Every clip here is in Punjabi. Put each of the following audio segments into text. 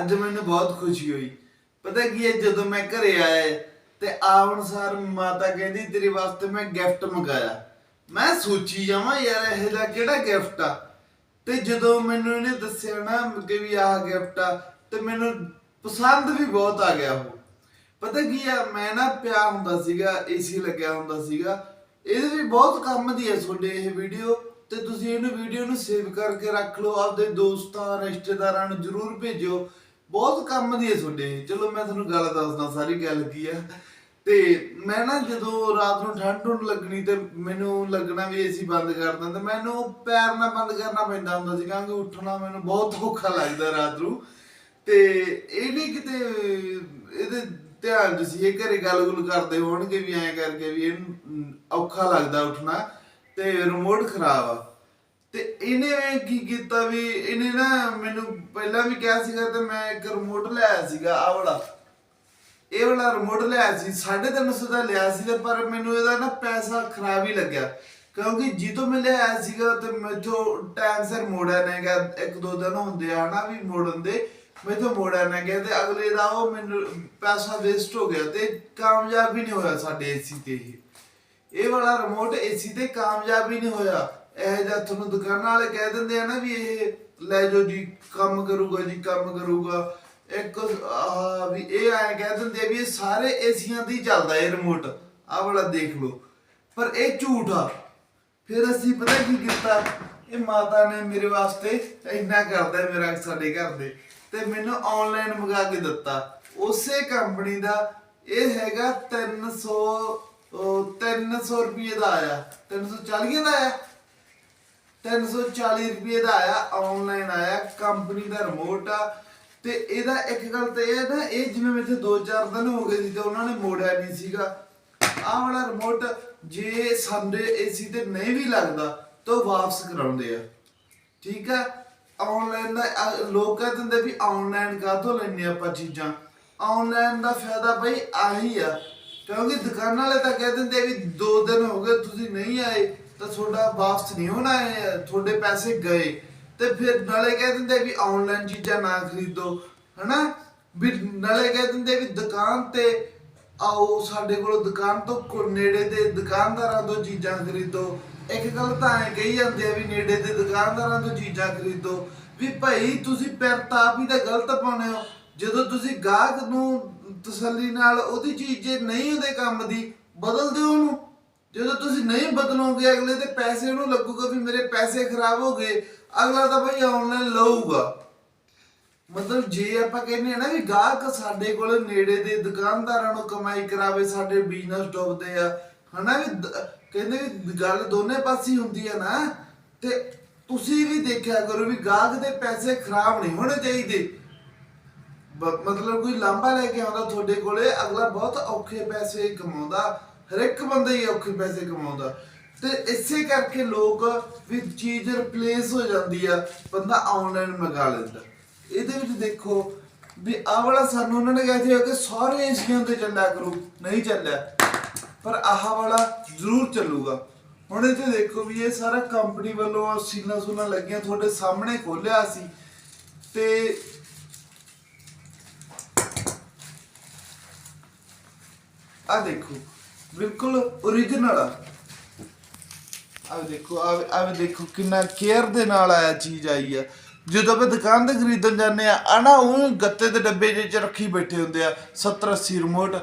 ਅੱਜ ਮੈਨੂੰ ਬਹੁਤ ਖੁਸ਼ੀ ਹੋਈ। ਪਤਾ ਕੀ ਹੈ, ਜਦੋਂ ਮੈਂ ਘਰੇ ਆਇਆ ਤੇ ਆਉਣ ਸਾਰ ਮਾਤਾ ਕਹਿੰਦੀ, ਤੇਰੇ ਵਾਸਤੇ ਮੈਂ ਗਿਫਟ ਮੰਗਾਇਆ। ਮੈਂ ਸੋਚੀ ਜਾਵਾਂ, ਯਾਰ, ਇਹ ਦਾ ਕਿਹੜਾ ਗਿਫਟ ਆ? ਤੇ ਜਦੋਂ ਮੈਨੂੰ ਇਹਨੇ ਦੱਸਿਆ ਨਾ ਕਿ ਵੀ ਆਹ ਗਿਫਟ ਆ, ਤੇ ਮੈਨੂੰ ਪਸੰਦ ਵੀ ਬਹੁਤ ਆ ਗਿਆ ਉਹ। ਪਤਾ ਕੀ ਆ, ਮੈਂ ਨਾ ਪਿਆ ਹੁੰਦਾ ਸੀਗਾ ਏਸੀ ਲੱਗਿਆ ਹੁੰਦਾ ਸੀਗਾ। ਇਹਦੇ ਵੀ ਬਹੁਤ ਕੰਮ ਦੀ ਹੈ ਤੁਹਾਡੇ ਇਹ ਵੀਡੀਓ ਤੇ ਤੁਸੀਂ ਇਹਨੂੰ ਵੀਡੀਓ ਨੂੰ ਸੇਵ ਕਰਕੇ ਰੱਖ ਲਓ, ਆਪਦੇ ਦੋਸਤਾਂ, ਰਿਸ਼ਤੇਦਾਰਾਂ ਨੂੰ ਜਰੂਰ ਭੇਜੋ ਬਹੁਤ ਕੰਮ ਦੀ ਹੈ ਤੁਹਾਡੇ। ਚਲੋ ਮੈਂ ਤੁਹਾਨੂੰ ਗੱਲ ਦੱਸਦਾ, ਸਾਰੀ ਗੱਲ ਕੀ ਆ। ਤੇ ਮੈਂ ਨਾ ਜਦੋਂ ਰਾਤ ਨੂੰ ਠੰਡ ਹੋਣ ਲੱਗਣੀ ਤੇ ਮੈਨੂੰ ਲੱਗਣਾ ਵੀ ਏਸੀ ਬੰਦ ਕਰ ਦਿੰਦਾ ਤੇ ਮੈਨੂੰ ਪੈਰ ਨਾਲ ਬੰਦ ਕਰਨਾ ਪੈਂਦਾ ਹੁੰਦਾ ਸੀ, ਕਿਉਂਕਿ ਉੱਠਣਾ ਮੈਨੂੰ ਬਹੁਤ ਔਖਾ ਲੱਗਦਾ ਰਾਤ ਨੂੰ। ਤੇ ਇਹ ਨਹੀਂ ਕਿਤੇ ਇਹਦੇ ਧਿਆਨ ਚ ਸੀ, ਇਹ ਘਰੇ ਗੱਲ ਗੁਲ ਕਰਦੇ ਹੋਣਗੇ ਵੀ ਐਂ ਕਰਕੇ ਵੀ ਇਹਨੂੰ ਔਖਾ ਲੱਗਦਾ ਉੱਠਣਾ, ਤੇ ਰਿਮੋਟ ਖਰਾਬ ਆ। ਤੇ ਇਹਨੇ ਕੀ ਕੀਤਾ ਵੀ ਇਹਨੇ ਨਾ ਮੈਨੂੰ ਪਹਿਲਾਂ ਵੀ ਕਿਹਾ ਸੀਗਾ ਤੇ ਮੈਂ ਇੱਕ ਰਿਮੋਟ ਲਿਆਇਆ ਸੀਗਾ, ਆਹ ਵਾਲਾ। ਇਹ ਵਾਲਾ ਰਿਮੋਟ ਲਿਆ ਸੀ 350 ਦਾ ਲਿਆ ਸੀ ਤੇ ਪਰ ਮੈਨੂੰ ਇਹਦਾ ਨਾ ਪੈਸਾ ਖਰਾਬ ਹੀ ਲੱਗਿਆ। ਕਿਉਂਕਿ ਜਦੋਂ ਮੈਂ ਲਿਆਇਆ ਸੀਗਾ ਤੇ ਮੈਥੋਂ ਟਾਈਮ ਸਿਰ ਮੋੜਿਆ ਨਹੀਂ ਗਿਆ ਇੱਕ ਦੋ ਦਿਨ ਹੁੰਦੇ ਆ ਨਾ ਵੀ ਮੋੜਨ ਦੇ, ਮੈਥੋਂ ਮੋੜਿਆ ਨਾ ਗਿਆ ਤੇ ਅਗਲੇ ਦਾ ਉਹ ਮੈਨੂੰ ਪੈਸਾ ਵੇਸਟ ਹੋ ਗਿਆ ਤੇ ਕਾਮਯਾਬ ਵੀ ਨਹੀਂ ਹੋਇਆ ਸਾਡੇ ਏਸੀ ਤੇ ਇਹ। ਵਾਲਾ ਰਿਮੋਟ ਏਸੀ ਤੇ ਕਾਮਯਾਬ ਹੀ ਨਹੀਂ ਹੋਇਆ। ਇਹ ਜਿਹਾ ਤੁਹਾਨੂੰ ਦੁਕਾਨਾਂ ਵਾਲੇ ਕਹਿ ਦਿੰਦੇ ਆ ਨਾ ਵੀ ਇਹ ਲੈ ਜਾਓ ਜੀ, ਕੰਮ ਕਰੂਗਾ ਜੀ, ਕੰਮ ਕਰੂਗਾ। ਇੱਕ, ਆਹ, ਵੀ ਇਹ ਆਏ ਕਹਿ ਦਿੰਦੇ ਆ ਵੀ ਇਹ ਸਾਰੇ ਏਸੀਆਂ ਦੀ ਚੱਲਦਾ ਇਹ ਰਿਮੋਟ ਆਹ ਵਾਲਾ ਦੇਖ ਲਓ। ਪਰ ਇਹ ਝੂਠ ਆ। ਫਿਰ ਅਸੀਂ ਪਤਾ ਕੀ ਕੀਤਾ? ਇਹ ਮਾਤਾ ਨੇ ਮੇਰੇ ਵਾਸਤੇ ਇੰਨਾ ਕਰਦਾ ਮੇਰਾ, ਸਾਡੇ ਘਰ ਦੇ। ਤੇ ਮੈਨੂੰ ਆਨਲਾਈਨ ਮੰਗਾ ਕੇ ਦਿੱਤਾ। ਉਸੇ ਕੰਪਨੀ ਦਾ ਇਹ ਹੈਗਾ 300 ਉਹ 300 ਰੁਪਏ ਦਾ ਆਇਆ। 340 ਦਾ ਆਇਆ। 340 ਰੁਪਏ ਦਾ ਆਇਆ ਆਨਲਾਈਨ ਆਇਆ ਕੰਪਨੀ ਦਾ ਰਿਮੋਟ ਆ। ਤੇ ਇਹਦਾ ਇੱਕ ਗੱਲ ਤੇ ਇਹ ਹੈ ਨਾ, ਇਹ ਜਿਵੇਂ ਮੇਥੇ 2-4 ਦਿਨ ਹੋ ਗਏ ਸੀ ਤੇ ਉਹਨਾਂ ਨੇ ਮੋੜਿਆ ਨਹੀਂ ਸੀਗਾ। ਆਹ ਵਾਲਾ ਰਿਮੋਟ ਜੇ ਸਾਡੇ ਏਸੀ ਤੇ ਨਹੀਂ ਵੀ ਲੱਗਦਾ, ਤਾਂ ਉਹ ਵਾਪਸ ਕਰਾਉਂਦੇ ਆ। ਠੀਕ ਆ? ਆਨਲਾਈਨ ਦਾ ਲੋਕ ਕਹਿ ਦਿੰਦੇ ਵੀ ਆਨਲਾਈਨ ਕਾਹਤੋਂ ਲੈਣੇ ਆਪਾਂ ਚੀਜ਼ਾਂ? ਆਨਲਾਈਨ ਦਾ ਫਾਇਦਾ ਬਈ ਆਹੀ ਆ। ਕਿਉਂਕਿ ਦੁਕਾਨਾਂ ਵਾਲੇ ਤਾਂ ਕਹਿ ਦਿੰਦੇ ਵੀ 2 ਦਿਨ ਹੋ ਗਏ, ਤੁਸੀਂ ਨਹੀਂ ਆਏ। ਤਾਂ ਤੁਹਾਡਾ ਵਾਪਸ ਨਹੀਂ ਹੋਣਾ ਹੈ, ਤੁਹਾਡੇ ਪੈਸੇ ਗਏ। ਤੇ ਫਿਰ ਨਾਲੇ ਕਹਿ ਦਿੰਦੇ ਵੀ ਆਨਲਾਈਨ ਚੀਜ਼ਾਂ ਨਾ ਖਰੀਦੋ, ਹਨਾ? ਵੀ ਨਾਲੇ ਕਹਿ ਦਿੰਦੇ ਵੀ ਦੁਕਾਨ ਤੇ ਆਓ, ਸਾਡੇ ਕੋਲ ਦੁਕਾਨ ਤੋਂ ਨੇੜੇ ਦੇ ਦੁਕਾਨਦਾਰਾਂ ਤੋਂ ਚੀਜ਼ਾਂ ਖਰੀਦੋ। ਇੱਕ ਗੱਲ ਤਾਂ ਐ ਕਹੀ ਜਾਂਦੇ ਆ ਵੀ ਨੇੜੇ ਦੇ ਦੁਕਾਨਦਾਰਾਂ ਤੋਂ ਚੀਜ਼ਾਂ ਖਰੀਦੋ। ਵੀ ਭਾਈ, ਤੁਸੀਂ ਪੈਰ ਤਾਂ ਆਪ ਤਾਂ ਗਲਤ ਪਾਉਣੇ ਹੋ। ਜਦੋਂ ਤੁਸੀਂ ਗਾਹਕ ਨੂੰ ਤਸੱਲੀ ਨਾਲ ਉਹਦੀ ਚੀਜ਼ ਜੇ ਨਹੀਂ ਉਹਦੇ ਕੰਮ ਦੀ ਬਦਲ ਦਿਓ ਉਹਨੂੰ। ਜਦੋਂ ਤੁਸੀਂ ਨਹੀਂ ਬਦਲੋਗੇ, ਅਗਲੇ ਤੇ ਪੈਸੇ ਉਹਨੂੰ ਲੱਗੂਗਾ ਵੀ ਮੇਰੇ ਪੈਸੇ ਖਰਾਬ ਹੋ ਗਏ, ਅਗਲਾ ਤਾਂ ਭਾਈ ਆਨਲਾਈਨ ਲਊਗਾ। ਮਤਲਬ ਜੇ ਆਪਾਂ ਕਹਿੰਦੇ ਆ ਨਾ ਵੀ ਗਾਹਕ ਸਾਡੇ ਕੋਲ ਨੇੜੇ ਦੇ ਦੁਕਾਨਦਾਰਾਂ ਨੂੰ ਕਮਾਈ ਕਰਾਵੇ, ਸਾਡੇ ਬਿਜ਼ਨਸ ਡੁੱਬਦੇ ਆ, ਹਨਾ ਵੀ ਦ- ਕਹਿੰਦੇ ਵੀ ਗੱਲ ਦੋਨੇ ਪਾਸੇ ਹੁੰਦੀ ਆ ਨਾ, ਤੇ ਤੁਸੀਂ ਵੀ ਦੇਖਿਆ ਕਰੋ ਵੀ ਗਾਹਕ ਦੇ ਪੈਸੇ ਖਰਾਬ ਨਹੀਂ ਹੋਣੇ ਚਾਹੀਦੇ। ਬ- ਮਤਲਬ ਕੋਈ ਲਾਂਭਾ ਲੈ ਕੇ ਆਉਂਦਾ ਤੁਹਾਡੇ ਕੋਲੇ, ਅਗਲਾ ਬਹੁਤ ਔਖੇ ਪੈਸੇ ਕਮਾਉਂਦਾ ਹਰ ਇੱਕ ਬੰਦਾ ਹੀ ਔਖੇ ਪੈਸੇ ਕਮਾਉਂਦਾ। ਤੇ ਇਸੇ ਕਰਕੇ ਲੋਕ ਵੀ ਚੀਜ਼ ਰਿਪਲੇਸ ਹੋ ਜਾਂਦੀ ਆ, ਬੰਦਾ ਆਨਲਾਈਨ ਮੰਗਾ ਲੈਂਦਾ। ਇਹਦੇ ਵਿੱਚ ਦੇਖੋ ਵੀ ਆਹ ਵਾਲਾ ਸਾਨੂੰ ਉਹਨਾਂ ਨੇ ਕਿਹਾ ਸੀ ਕਿ ਸਾਰੇ ਏਸੀਆਂ ਤੇ ਚੱਲਿਆ ਕਰੂ, ਨਹੀਂ ਚੱਲਿਆ। ਪਰ ਆਹ ਵਾਲਾ ਜ਼ਰੂਰ ਚੱਲੂਗਾ। ਹੁਣ ਇੱਥੇ ਦੇਖੋ ਵੀ ਇਹ ਸਾਰਾ ਕੰਪਨੀ ਵੱਲੋਂ ਸੀਨਾ ਸੁਨਾ ਲੱਗੀਆਂ, ਤੁਹਾਡੇ ਸਾਹਮਣੇ ਖੋਲਿਆ ਸੀ। ਤੇ ਆ ਦੇਖੋ ਬਿਲਕੁਲ origignal ਆ। ਆ ਦੇਖੋ ਆ ਆ ਦੇਖੋ ਕਿੰਨਾ ਕੇਅਰ ਦੇ ਨਾਲ ਆਇਆ ਚੀਜ਼ ਆਈ ਆ। ਜਦੋਂ ਆਪਾਂ ਦੁਕਾਨ ਤੇ ਖਰੀਦਣ ਜਾਂਦੇ ਆ ਆ ਨਾ ਉਹ ਗੱਤੇ ਦੇ ਡੱਬੇ ਜਿਹੇ ਚ ਰੱਖੀ ਬੈਠੇ ਹੁੰਦੇ ਆ 70 80 ਰਿਮੋਟ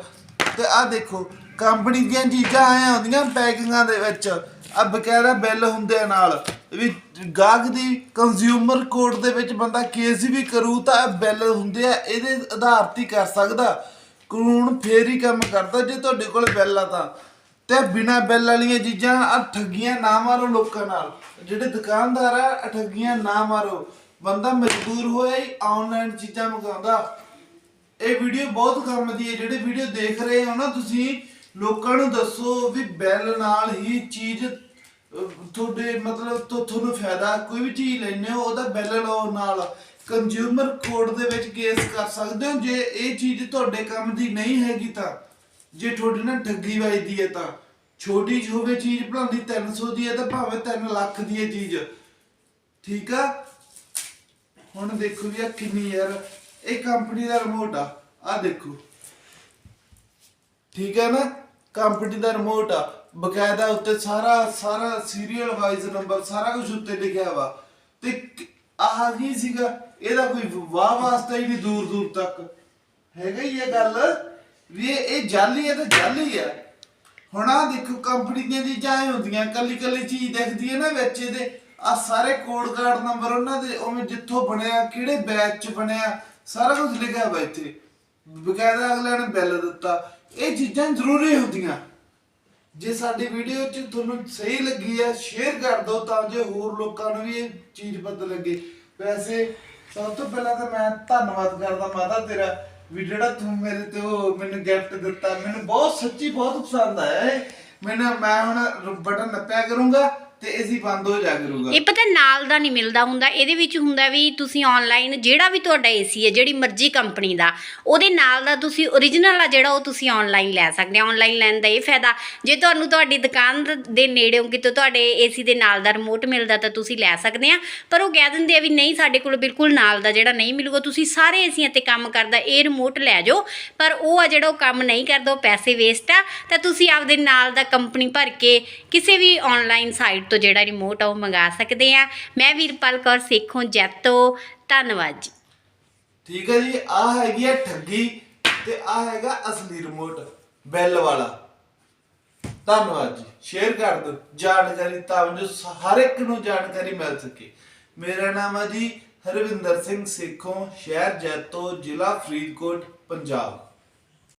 ਤੇ ਆਹ ਦੇਖੋ ਕੰਪਨੀ ਦੀਆਂ ਚੀਜ਼ਾਂ ਆਇਆ ਹੁੰਦੀਆਂ ਪੈਕਿੰਗਾਂ ਦੇ ਵਿੱਚ। ਆ ਬਕਾਇਦਾ ਬਿੱਲ ਹੁੰਦੇ ਆ ਨਾਲ। ਵੀ ਗਾਹਕ ਦੀ ਕੰਜ਼ਿਊਮਰ ਕੋਰਟ ਦੇ ਵਿੱਚ ਬੰਦਾ ਕੇਸ ਵੀ ਕਰੂ ਤਾਂ ਬਿੱਲ ਹੁੰਦੇ ਆ, ਇਹਦੇ ਆਧਾਰ ਤੇ ਹੀ ਕਰ ਸਕਦਾ। ਕਾਨੂੰਨ ਫੇਰ ਹੀ ਕੰਮ ਕਰਦਾ ਜੇ ਤੁਹਾਡੇ ਕੋਲ ਬੈਲ ਆ ਤਾਂ। ਤੇ ਬਿਨਾ ਬਿੱਲ ਵਾਲੀਆਂ ਚੀਜ਼ਾਂ ਆ ਠੱਗੀਆਂ ਨਾ ਮਾਰੋ ਲੋਕਾਂ ਨਾਲ। ਜਿਹੜੇ ਦੁਕਾਨਦਾਰ ਆ ਆਹ ਠੱਗੀਆਂ ਨਾ ਮਾਰੋ। ਬੰਦਾ ਮਜਬੂਰ ਹੋਇਆ ਹੀ ਆਨਲਾਈਨ ਚੀਜ਼ਾਂ ਮੰਗਾਉਂਦਾ। ਇਹ ਵੀਡੀਓ ਬਹੁਤ ਕੰਮ ਦੀ ਹੈ। ਜਿਹੜੇ ਵੀਡੀਓ ਦੇਖ ਰਹੇ ਹੋ ਨਾ ਤੁਸੀਂ ਲੋਕਾਂ ਨੂੰ ਦੱਸੋ ਵੀ ਬਿੱਲ ਨਾਲ ਹੀ ਚੀਜ਼ ਅਹ, ਤੁਹਾਡੇ ਮਤਲਬ ਤੋਂ ਤੁਹਾਨੂੰ ਫਾਇਦਾ। ਕੋਈ ਵੀ ਚੀਜ਼ ਲੈਣੇ ਹੋ ਉਹਦਾ ਬਿੱਲ ਲਓ ਨਾਲ। ਕੰਜ਼ਿਊਮਰ ਕੋਰਟ ਦੇ ਵਿੱਚ ਕੇਸ ਕਰ ਸਕਦੇ ਹੋ। ਜੇ ਇਹ ਚੀਜ਼ ਤੁਹਾਡੇ ਕੰਮ ਦੀ ਨਹੀਂ ਹੈਗੀ ਤਾਂ, ਜੇ ਤੁਹਾਡੇ ਨਾਲ ਠੱਗੀ ਵੱਜਦੀ ਹੈ ਤਾਂ, ਛੋਟੀ ਹੋਵੇ ਚੀਜ਼ ਭਲਾਂਦੀ 300 ਦੀ ਹੈ ਤਾਂ ਭਾਵੇਂ 3 ਲੱਖ ਦੀ ਹੈ ਚੀਜ਼। ਠੀਕ ਆ? ਹੁਣ ਦੇਖੋ ਵੀ ਆ ਕਿੰਨੀ ਯਾਰ, ਇਹ ਕੰਪਨੀ ਦਾ ਰਿਮੋਟ ਆ। ਆ ਦੇਖੋ। ਠੀਕ ਹੈ ਨਾ? ਕੰਪਨੀ ਦਾ ਰਿਮੋਟ ਆ। ਬਕਾਇਦਾ ਉੱਤੇ ਸਾਰਾ ਸਾਰਾ ਸੀਰੀਅਲ ਵਾਈਜ਼ ਨੰਬਰ ਸਾਰਾ ਕੁਝ ਉੱਤੇ ਲਿਖਿਆ ਵਾ। ਤੇ ਆਹ ਕੀ ਸੀਗਾ, ਇਹਦਾ ਕੋਈ ਵਾਹ ਵਾਸਤਾ ਹੀ ਨਹੀਂ ਦੂਰ ਦੂਰ ਤੱਕ। ਹੈਗਾ ਹੀ ਇਹ ਗੱਲ, ਵੀ ਇਹ ਇਹ ਜਾਲੀ ਹੈ ਤਾਂ ਜਾਲੀ ਹੈ ਹੁਣ ਆ ਦੇਖੋ ਕੰਪਨੀ ਦੀਆਂ ਚੀਜ਼ਾਂ ਐ ਹੁੰਦੀਆਂ, ਕੱਲੀ ਕੱਲੀ ਚੀਜ਼ ਦਿਖਦੀ ਹੈ ਨਾ ਵਿੱਚ ਇਹਦੇ। ਆ ਸਾਰੇ ਕੋਡ ਕਾਰਡ ਨੰਬਰ ਉਹਨਾਂ ਦੇ, ਉਵੇਂ ਜਿੱਥੋਂ ਬਣਿਆ, ਕਿਹੜੇ ਬੈਚ ਚ ਬਣਿਆ, ਸਾਰਾ ਕੁਝ ਲਿਖਿਆ ਹੋਇਆ ਇੱਥੇ। ਬਕਾਇਦਾ ਅਗਲੇ ਨੇ ਬਿੱਲ ਦਿੱਤਾ। ਇਹ ਚੀਜ਼ਾਂ ਜ਼ਰੂਰੀ ਹੁੰਦੀਆਂ। ਜੇ ਸਾਡੀ ਵੀਡੀਓ ਚ ਤੁਹਾਨੂੰ ਸਹੀ ਲੱਗੀ ਹੈ ਸ਼ੇਅਰ ਕਰ ਦਿਓ ਤਾਂ ਜੋ ਹੋਰ ਲੋਕਾਂ ਨੂੰ ਵੀ ਇਹ ਚੀਜ਼ ਪਤਾ ਲੱਗੇ। ਵੈਸੇ ਸਭ ਤੋਂ ਪਹਿਲਾਂ ਤਾਂ ਮੈਂ ਧੰਨਵਾਦ ਕਰਦਾ ਮਾਤਾ ਤੇਰਾ ਵੀ ਜਿਹੜਾ ਤੂੰ ਮੇਰੇ ਤੇ ਉਹ ਮੈਨੂੰ ਗਿਫਟ ਦਿੱਤਾ। ਮੈਨੂੰ ਬਹੁਤ ਸੱਚੀ ਬਹੁਤ ਪਸੰਦ ਆਇਆ ਇਹ। ਮੈਨੂੰ ਮੈਂ ਹੁਣ ਬਟਨ ਨੱਪਿਆ ਕਰੂੰਗਾ। ਤੇ ਏਸੀ ਬੰਦ ਹੋ ਜਾ ਕਰੂਗਾ। ਇਹ ਪਤਾ ਨਾਲ ਦਾ ਨਹੀਂ ਮਿਲਦਾ ਹੁੰਦਾ। ਇਹਦੇ ਵਿੱਚ ਹੁੰਦਾ ਵੀ ਤੁਸੀਂ ਆਨਲਾਈਨ ਜਿਹੜਾ ਵੀ ਤੁਹਾਡਾ ਏਸੀ ਹੈ, ਜਿਹੜੀ ਮਰਜ਼ੀ ਕੰਪਨੀ ਦਾ, ਉਹਦੇ ਨਾਲ ਦਾ ਤੁਸੀਂ origignal ਆ ਜਿਹੜਾ ਉਹ ਤੁਸੀਂ ਆਨਲਾਈਨ ਲੈ ਸਕਦੇ ਹੋ ਆਨਲਾਈਨ ਲੈਣ ਦਾ ਇਹ ਫਾਇਦਾ। ਜੇ ਤੁਹਾਨੂੰ ਤੁਹਾਡੀ ਦੁਕਾਨ ਦੇ ਨੇੜਿਓਂ ਕਿਤੇ ਤੁਹਾਡੇ ਏਸੀ ਦੇ ਨਾਲ ਦਾ ਰਿਮੋਟ ਮਿਲਦਾ ਤਾਂ ਤੁਸੀਂ ਲੈ ਸਕਦੇ ਆ। ਪਰ ਉਹ ਕਹਿ ਦਿੰਦੇ ਆ ਵੀ ਨਹੀਂ, ਸਾਡੇ ਕੋਲ ਬਿਲਕੁਲ ਨਾਲ ਦਾ ਜਿਹੜਾ ਨਹੀਂ ਮਿਲੂਗਾ। ਤੁਸੀਂ ਸਾਰੇ ਏਸੀਆਂ ਤੇ ਕੰਮ ਕਰਦਾ, ਇਹ ਰਿਮੋਟ ਲੈ ਜਾਓ। ਪਰ ਉਹ ਆ ਜਿਹੜਾ ਉਹ ਕੰਮ ਨਹੀਂ ਕਰਦਾ, ਉਹ ਪੈਸੇ ਵੇਸਟ ਆ। ਤਾਂ ਤੁਸੀਂ ਆਪਦੇ ਨਾਲ ਦਾ ਕੰਪਨੀ ਭਰ ਕੇ ਕਿਸੇ ਵੀ ਆਨਲਾਈਨ ਸਾਈਟ ਤੋਂ ਜਿਹੜਾ ਰਿਮੋਟ ਆ ਉਹ ਮੰਗਾ ਸਕਦੇ ਆ। ਮੈਂ ਵੀਰਪਾਲ ਕੌਰ, ਸੇਖੋਂ ਜੈਤੋ, ਧੰਨਵਾਦ ਜੀ। ਠੀਕ ਹੈ ਜੀ ਆ ਹੈਗੀ ਹੈ ਠੱਗੀ ਤੇ ਆ ਹੈਗਾ ਅਸਲੀ ਰਿਮੋਟ ਬੈਲ ਵਾਲਾ। ਧੰਨਵਾਦ ਜੀ ਸ਼ੇਅਰ ਕਰ ਦਿਓ, ਜਾਣਕਾਰੀ ਤਾਂ ਜੋ ਹਰ ਇੱਕ ਨੂੰ ਜਾਣਕਾਰੀ ਮਿਲ ਸਕੇ। ਮੇਰਾ ਨਾਮ ਹੈ ਜੀ ਹਰਵਿੰਦਰ ਸਿੰਘ ਸੇਖੋਂ, ਸ਼ਹਿਰ ਜੈਤੋ, ਜ਼ਿਲ੍ਹਾ ਫਰੀਦਕੋਟ, ਪੰਜਾਬ।